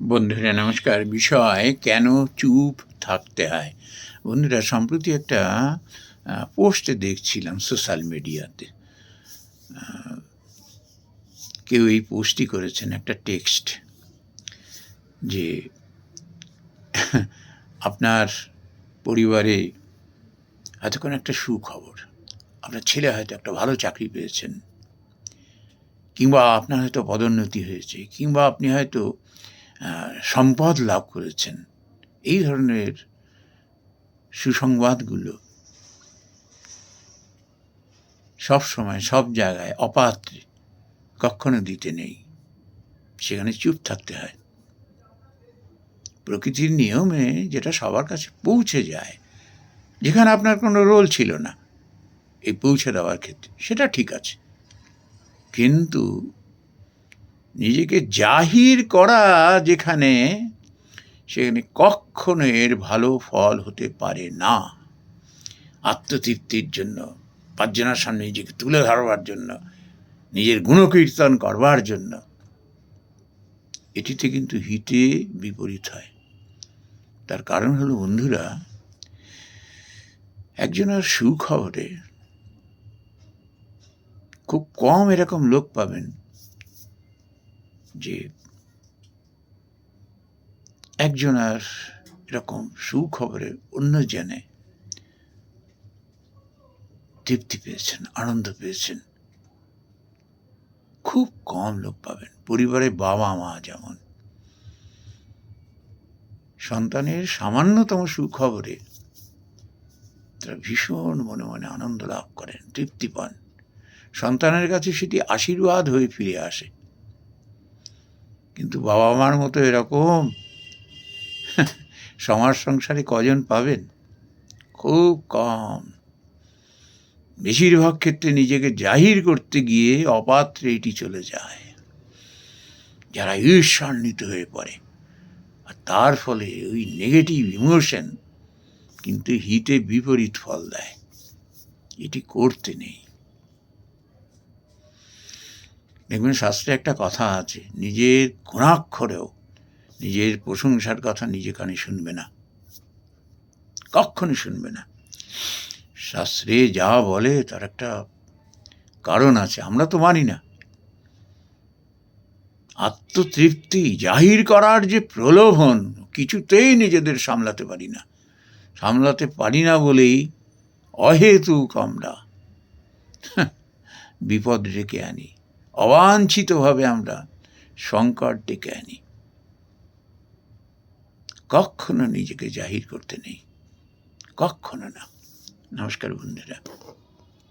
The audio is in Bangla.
বন্ধুরা, নমস্কার। বিষয়, কেন চুপ থাকতে হয়? বন্ধুরা, সম্প্রতি একটা পোস্টে দেখছিলাম সোশ্যাল মিডিয়াতে। কেউ এই পোস্টই করেছেন, একটা টেক্সট যে, আপনার পরিবারে হয়তো কোনো একটা সুখবর। আপনার ছেলে হয়তো একটা ভালো চাকরি পেয়েছেন, কিংবা আপনার হয়তো পদোন্নতি হয়েছে, কিংবা আপনি হয়তো সম্পদ লাভ করেছেন। এই ধরনের সুসংবাদগুলো সব সময়, সব জায়গায় অপাত্রে কখনো দিতে নেই। সেখানে চুপ থাকতে হয়। প্রকৃতির নিয়মে যেটা সবার কাছে পৌঁছে যায়, যেখানে আপনার কোনো রোল ছিল না, এই পৌঁছে দেওয়ার ক্ষেত্রে সেটা ঠিক আছে। কিন্তু নিজেকে জাহির করা যেখানে, সেখানে কখনো এর ভালো ফল হতে পারে না। আত্মতৃপ্তির জন্য, পাঁচজনের সামনে নিজেকে তুলে ধরবার জন্য, নিজের গুণকীর্তন করবার জন্য। এটিতে কিন্তু হিতে বিপরীত হয়। তার কারণ হলো, বন্ধুরা, একজনের সুখবরে খুব কম এরকম লোক পাবেন যে একজন আর এরকম সুখবরে অন্য জনে তৃপ্তি পেয়েছেন, আনন্দ পেয়েছেন। খুব কম লোক পাবেন পরিবারে বাবা মা যেমন। সন্তানের সামান্যতম সুখবরে তারা ভীষণ মনে মনে আনন্দ লাভ করেন, তৃপ্তি পান। সন্তানের কাছে সেটি আশীর্বাদ হয়ে ফিরে আসে। কিন্তু বাবা মার মতো এরকম? সমাজ সংসারে কজন পাবেন? খুব কম। বেশিরভাগ ক্ষেত্রে নিজেকে জাহির করতে গিয়ে অপাত্রে এটি চলে যায়। যারা ঈর্ষান্বিত হয়ে পড়ে। আর তার ফলে ওই নেগেটিভ ইমোশন কিন্তু হিতে বিপরীত ফল দেয়। এটি করতে নেই। দেখবেন শাস্ত্রে একটা কথা আছে, নিজের গুণাক্ষরেও নিজের প্রশংসার কথা নিজে কানে শুনবে না। কখনো শুনবে না। শাস্ত্রে যা বলে তার একটা কারণ আছে, আমরা তো মানি না। আত্মতৃপ্তি জাহির করার যে প্রলোভন, কিছুতেই নিজেদের সামলাতে পারি না। সামলাতে পারি না বলেই অহেতুক আমরা বিপদ ডেকে আনি। অবাঞ্ছিতভাবে আমরা সংকট ডেকে আনি। কখনো নিজেকে জাহির করতে নেই কখনো না। নমস্কার বন্ধুরা।